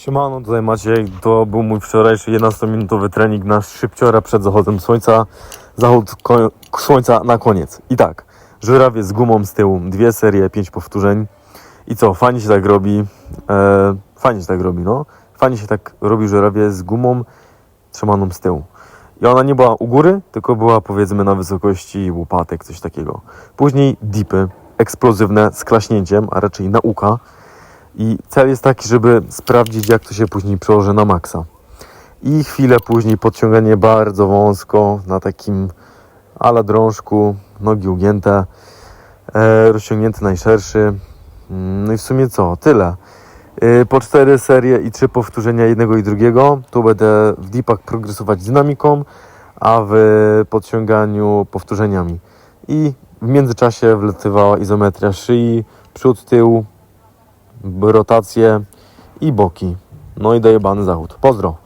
Siemano, tutaj Maciek. To był mój wczorajszy 11-minutowy trening na szybciora przed zachodem słońca. Zachód słońca na koniec. I tak, żurawie z gumą z tyłu, dwie serie, pięć powtórzeń. I co, fajnie się tak robi. E, fajnie się tak robi, no. Fajnie się tak robi żurawie z gumą trzymaną z tyłu. I ona nie była u góry, tylko była powiedzmy na wysokości łopatek, coś takiego. Później dipy, eksplozywne z klaśnięciem, a raczej nauka. I cel jest taki, żeby sprawdzić, jak to się później przełoży na maksa. I chwilę później podciąganie bardzo wąsko na takim ala drążku, nogi ugięte, e, rozciągnięty najszerszy. Mm, No i w sumie co? Tyle. E, po cztery serie i trzy powtórzenia jednego i drugiego. Tu będę w dipach progresować dynamiką, a w podciąganiu powtórzeniami. I w międzyczasie wlatywała izometria szyi, przód, tył, rotacje i boki. No i dojebany zachód. Pozdro.